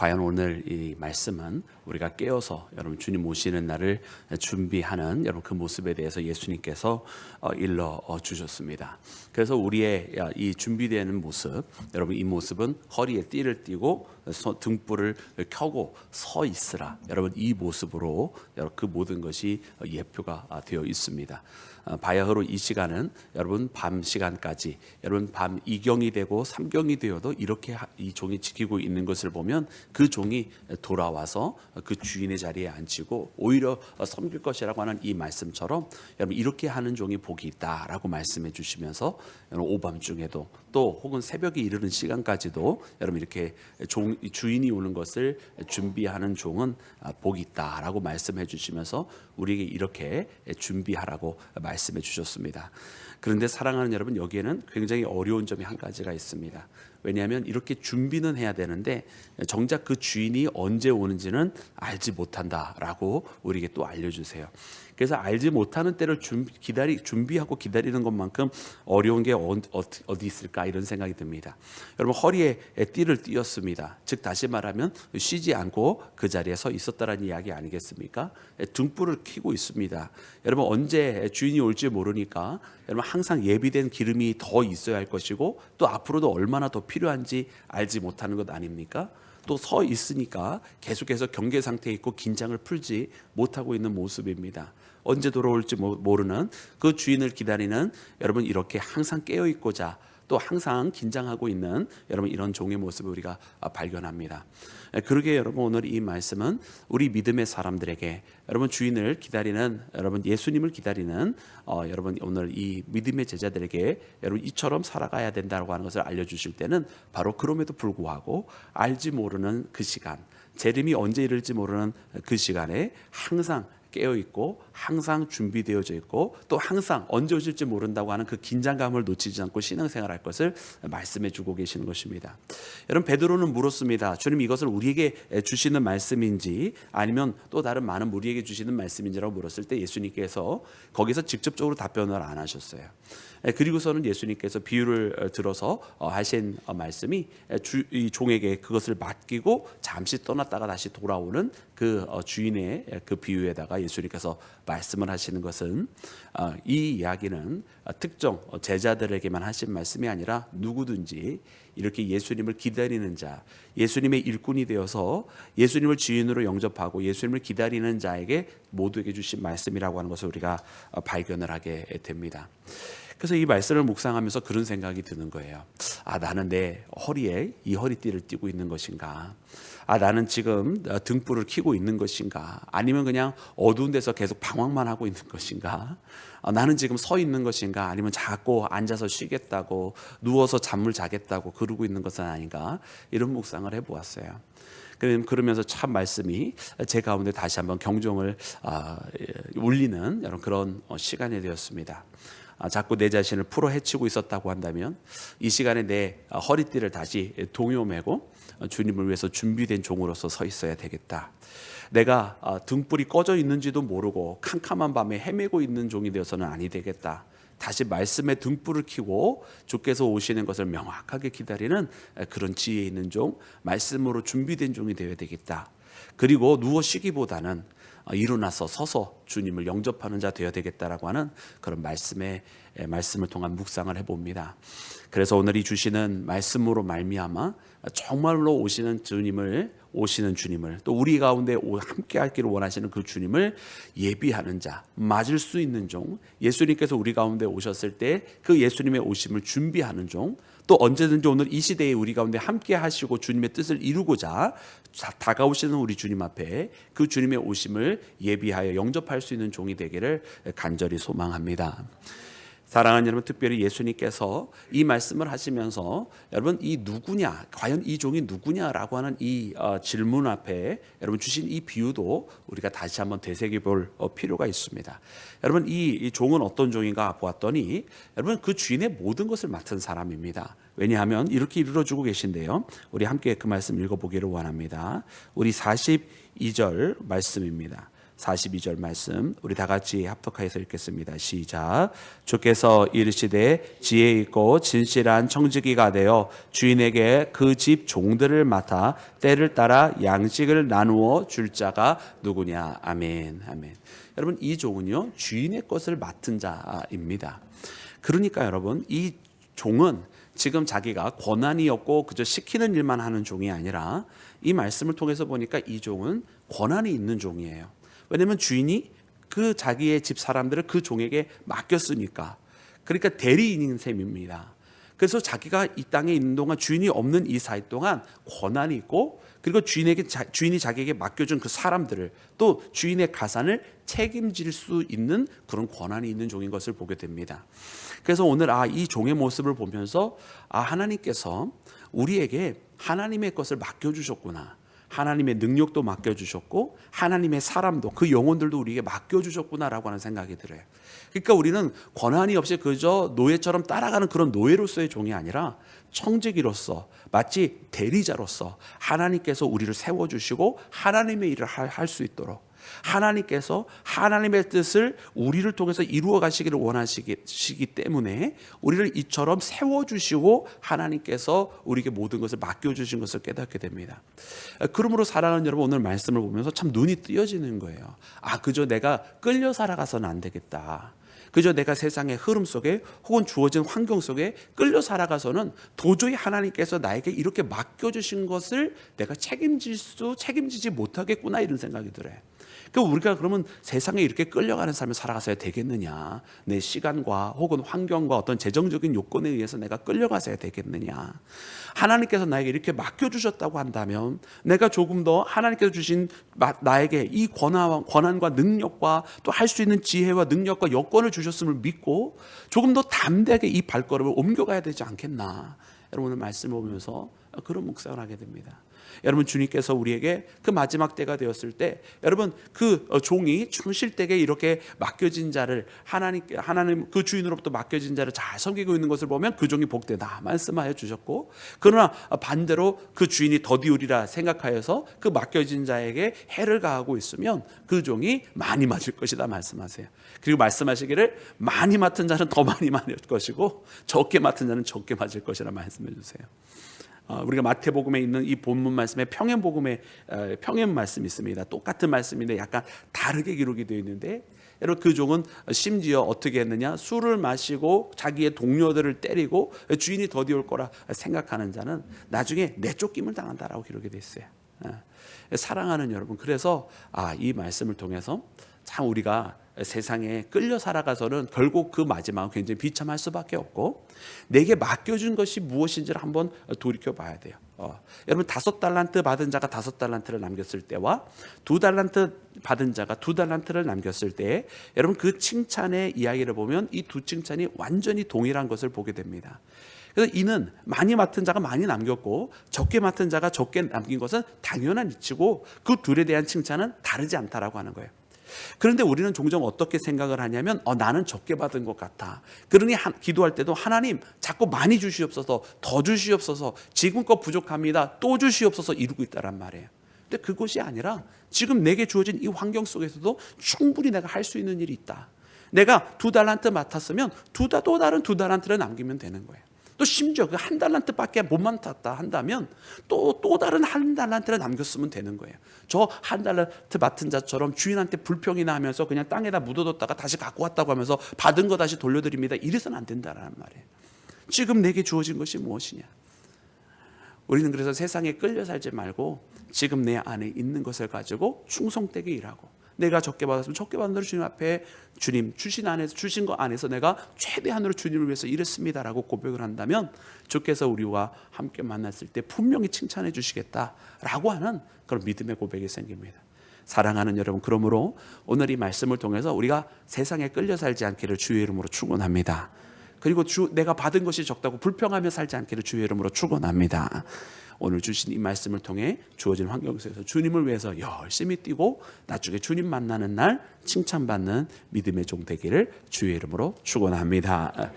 과연 오늘 이 말씀은 우리가 깨어서 여러분 주님 오시는 날을 준비하는 여러분 그 모습에 대해서 예수님께서 어, 일러 어, 주셨습니다. 그래서 우리의 야, 이 준비되는 모습, 여러분 이 모습은 허리에 띠를 띠고 서- 등불을 켜고 서 있으라. 여러분 이 모습으로 그 모든 것이 어, 예표가 아, 되어 있습니다. 어, 바야흐로 이 시간은 여러분 밤 시간까지 여러분 밤 이경이 되고 삼경이 되어도 이렇게 하- 이 종이 지키고 있는 것을 보면 그 종이 돌아와서 그 주인의 자리에 앉히고 오히려 섬길 것이라고 하는 이 말씀처럼 여러분 이렇게 하는 종이 복이 있다라고 말씀해 주시면서 여러분 오밤중에도 또 혹은 새벽에 이르는 시간까지도 여러분 이렇게 종 주인이 오는 것을 준비하는 종은 아, 복이 있다라고 말씀해 주시면서 우리에게 이렇게 준비하라고 말씀해 주셨습니다. 그런데 사랑하는 여러분 여기에는 굉장히 어려운 점이 한 가지가 있습니다. 왜냐하면 이렇게 준비는 해야 되는데 정작 그 주인이 언제 오는지는 알지 못한다라고 우리에게 또 알려주세요. 그래서 알지 못하는 때를 준비, 기다리 준비하고 기다리는 것만큼 어려운 게 어, 디 있을까 이런 생각이 듭니다. 여러분 허리에 띠를 띄었습니다. 즉 다시 말하면 쉬지 않고 그 자리에 서 있었다라는 이야기 아니겠습니까? 등불을 켜고 있습니다. 여러분 언제 주인이 올지 모르니까 여러분 항상 예비된 기름이 더 있어야 할 것이고 또 앞으로도 얼마나 더 필요한지 알지 못하는 것 아닙니까? 또 서 있으니까 계속해서 경계 상태에 있고 긴장을 풀지 못하고 있는 모습입니다. 언제 돌아올지 모- 모르는 그 주인을 기다리는 여러분 이렇게 항상 깨어 있고자 또 항상 긴장하고 있는 여러분 이런 종의 모습을 우리가 아, 발견합니다. 에, 그러게 여러분 오늘 이 말씀은 우리 믿음의 사람들에게 여러분 주인을 기다리는 여러분 예수님을 기다리는 어, 여러분 오늘 이 믿음의 제자들에게 여러분 이처럼 살아가야 된다고 하는 것을 알려주실 때는 바로 그럼에도 불구하고 알지 모르는 그 시간 재림이 언제 이를지 모르는 그 시간에 항상 깨어 있고 항상 준비되어져 있고 또 항상 언제 오실지 모른다고 하는 그 긴장감을 놓치지 않고 신앙생활할 것을 말씀해 주고 계시는 것입니다. 여러분 베드로는 물었습니다. 주님 이것을 우리에게 주시는 말씀인지 아니면 또 다른 많은 무리에게 주시는 말씀인지라고 물었을 때 예수님께서 거기서 직접적으로 답변을 안 하셨어요. 예, 그리고서는 예수님께서 비유를 어, 들어서 어, 하신 어, 말씀이 에, 주, 이 종에게 그것을 맡기고 잠시 떠났다가 다시 돌아오는 그 어, 주인의 에, 그 비유에다가 예수님께서 말씀을 하시는 것은 어, 이 이야기는 어, 특정 어, 제자들에게만 하신 말씀이 아니라 누구든지 이렇게 예수님을 기다리는 자, 예수님의 일꾼이 되어서 예수님을 주인으로 영접하고 예수님을 기다리는 자에게 모두에게 주신 말씀이라고 하는 것을 우리가 어, 발견을 하게 됩니다. 그래서 이 말씀을 묵상하면서 그런 생각이 드는 거예요. 아, 나는 내 허리에 이 허리띠를 띠고 있는 것인가? 아, 나는 지금 어, 등불을 켜고 있는 것인가? 아니면 그냥 어두운 데서 계속 방황만 하고 있는 것인가? 아, 나는 지금 서 있는 것인가? 아니면 자꾸 앉아서 쉬겠다고 누워서 잠을 자겠다고 그러고 있는 것은 아닌가? 이런 묵상을 해 보았어요. 그럼- 그러면서 참 말씀이 제 가운데 다시 한번 경종을 아, 예, 울리는 그런 어, 시간이 되었습니다. 아, 자꾸 내 자신을 풀어 헤치고 있었다고 한다면 이 시간에 내 아, 허리띠를 다시 동요매고 어, 주님을 위해서 준비된 종으로서 서 있어야 되겠다. 내가 아, 등불이 꺼져 있는지도 모르고 캄캄한 밤에 헤매고 있는 종이 되어서는 아니 되겠다. 다시 말씀의 등불을 켜고 주께서 오시는 것을 명확하게 기다리는 에, 그런 지혜 있는 종, 말씀으로 준비된 종이 되어야 되겠다. 그리고 누워 쉬기보다는 어, 일어나서 서서 주님을 영접하는 자 되어야 되겠다라고 하는 그런 말씀의 에, 말씀을 통한 묵상을 해봅니다. 그래서 오늘 이 주시는 말씀으로 말미암아 정말로 오시는 주님을 오시는 주님을 또 우리 가운데 오- 함께 하기를 원하시는 그 주님을 예비하는 자 맞을 수 있는 종 예수님께서 우리 가운데 오셨을 때 그 예수님의 오심을 준비하는 종 또 언제든지 오늘 이 시대에 우리 가운데 함께 하시고 주님의 뜻을 이루고자 자- 다가오시는 우리 주님 앞에 그 주님의 오심을 예비하여 영접할 수 있는 종이 되기를 간절히 소망합니다. 사랑하는 여러분, 특별히 예수님께서 이 말씀을 하시면서 여러분 이 누구냐, 과연 이 종이 누구냐라고 하는 이 어, 질문 앞에 여러분 주신 이 비유도 우리가 다시 한번 되새겨볼 어, 필요가 있습니다. 여러분 이, 이 종은 어떤 종인가 보았더니 여러분 그 주인의 모든 것을 맡은 사람입니다. 왜냐하면 이렇게 이루어주고 계신데요. 우리 함께 그 말씀 읽어보기를 원합니다. 우리 42절 말씀입니다. 42절 말씀 우리 다 같이 합독하여서 읽겠습니다. 시작. 주께서 이르시되 지혜 있고 진실한 청지기가 되어 주인에게 그 집 종들을 맡아 때를 따라 양식을 나누어 줄 자가 누구냐. 아멘. 아멘. 여러분 이 종은요 주인의 것을 맡은 자입니다. 그러니까 여러분 이 종은 지금 자기가 권한이 없고 그저 시키는 일만 하는 종이 아니라 이 말씀을 통해서 보니까 이 종은 권한이 있는 종이에요. 왜냐하면 주인이 그 자기의 집 사람들을 그 종에게 맡겼으니까. 그러니까 대리인인 셈입니다. 그래서 자기가 이 땅에 있는 동안 주인이 없는 이 사이 동안 권한이 있고 그리고 주인에게 자, 주인이 자기에게 맡겨준 그 사람들을 또 주인의 가산을 책임질 수 있는 그런 권한이 있는 종인 것을 보게 됩니다. 그래서 오늘 아 이 종의 모습을 보면서 아 하나님께서 우리에게 하나님의 것을 맡겨 주셨구나. 하나님의 능력도 맡겨 주셨고 하나님의 사람도 그 영혼들도 우리에게 맡겨 주셨구나라고 하는 생각이 들어요. 그러니까 우리는 권한이 없이 그저 노예처럼 따라가는 그런 노예로서의 종이 아니라 청지기로서 마치 대리자로서 하나님께서 우리를 세워 주시고 하나님의 일을 할 수 있도록 하나님께서 하나님의 뜻을 우리를 통해서 이루어 가시기를 원하시기 때문에 우리를 이처럼 세워 주시고 하나님께서 우리에게 모든 것을 맡겨 주신 것을 깨닫게 됩니다. 그러므로 사랑하는 여러분 오늘 말씀을 보면서 참 눈이 뜨여지는 거예요. 아 그저 내가 끌려 살아가서는 안 되겠다. 그저 내가 세상의 흐름 속에 혹은 주어진 환경 속에 끌려 살아가서는 도저히 하나님께서 나에게 이렇게 맡겨주신 것을 내가 책임질 수 책임지지 못하겠구나 이런 생각이 들어요. 그 우리가 그러면 세상에 이렇게 끌려가는 삶을 살아가서야 되겠느냐? 내 시간과 혹은 환경과 어떤 재정적인 요건에 의해서 내가 끌려가서야 되겠느냐? 하나님께서 나에게 이렇게 맡겨주셨다고 한다면 내가 조금 더 하나님께서 주신 나에게 이 권한, 권한과 능력과 또 할 수 있는 지혜와 능력과 여건 을 주셨음을 믿고 조금 더 담대하게 이 발걸음을 옮겨가야 되지 않겠나? 여러분 오늘 말씀을 보면서 그런 묵상을 하게 됩니다. 여러분 주님께서 우리에게 그 마지막 때가 되었을 때 여러분 그 어, 종이 충실되게 이렇게 맡겨진 자를 하나님 하나님 그 주인으로부터 맡겨진 자를 잘 섬기고 있는 것을 보면 그 종이 복되다 말씀하여 주셨고 그러나 반대로 그 주인이 더디우리라 생각하여서 그 맡겨진 자에게 해를 가하고 있으면 그 종이 많이 맞을 것이다 말씀하세요. 그리고 말씀하시기를 많이 맡은 자는 더 많이 맞을 것이고 적게 맡은 자는 적게 맞을 것이라 말씀해 주세요. 어, 우리가 마태복음에 있는 이 본문 말씀에 평행 복음에 어, 평행 말씀이 있습니다. 똑같은 말씀인데 약간 다르게 기록이 되어 있는데 여러분 그 종은 심지어 어떻게 했느냐 술을 마시고 자기의 동료들을 때리고 주인이 더디올 거라 생각하는 자는 나중에 내쫓김을 당한다라고 기록이 되어 있어요. 어, 사랑하는 여러분 그래서 아, 이 말씀을 통해서 참 우리가 세상에 끌려 살아가서는 결국 그 마지막은 굉장히 비참할 수밖에 없고 내게 맡겨준 것이 무엇인지를 한번 돌이켜 봐야 돼요. 어, 여러분 다섯 달란트 받은 자가 다섯 달란트를 남겼을 때와 두 달란트 받은 자가 두 달란트를 남겼을 때 여러분 그 칭찬의 이야기를 보면 이 두 칭찬이 완전히 동일한 것을 보게 됩니다. 그래서 이는 많이 맡은 자가 많이 남겼고 적게 맡은 자가 적게 남긴 것은 당연한 이치고 그 둘에 대한 칭찬은 다르지 않다라고 하는 거예요. 그런데 우리는 종종 어떻게 생각을 하냐면 어, 나는 적게 받은 것 같아. 그러니 한, 기도할 때도 하나님 자꾸 많이 주시옵소서, 더 주시옵소서, 지금껏 부족합니다. 또 주시옵소서 이루고 있다란 말이에요. 근데 그것이 아니라 지금 내게 주어진 이 환경 속에서도 충분히 내가 할 수 있는 일이 있다. 내가 두 달란트 맡았으면 두또 다른 두 달란트를 남기면 되는 거예요. 또 심지어 그 한 달란트밖에 못 맡았다 한다면 또 또 다른 한 달란트를 남겼으면 되는 거예요. 저 한 달란트 맡은 자처럼 주인한테 불평이나 하면서 그냥 땅에다 묻어뒀다가 다시 갖고 왔다고 하면서 받은 거 다시 돌려드립니다. 이래서는 안 된다라는 말이에요. 지금 내게 주어진 것이 무엇이냐? 우리는 그래서 세상에 끌려 살지 말고 지금 내 안에 있는 것을 가지고 충성되게 일하고 내가 적게 받았으면 적게 받은 대로 주님 앞에 주님 주신 안에서 주신 것 안에서 내가 최대한으로 주님을 위해서 일했습니다라고 고백을 한다면 주께서 우리와 함께 만났을 때 분명히 칭찬해 주시겠다라고 하는 그런 믿음의 고백이 생깁니다. 사랑하는 여러분, 그러므로 오늘 이 말씀을 통해서 우리가 세상에 끌려 살지 않기를 주의 이름으로 축원합니다. 그리고 주 내가 받은 것이 적다고 불평하며 살지 않기를 주의 이름으로 축원합니다. 오늘 주신 이 말씀을 통해 주어진 환경 속에서 주님을 위해서 열심히 뛰고 나중에 주님 만나는 날 칭찬받는 믿음의 종 되기를 주의 이름으로 축원합니다.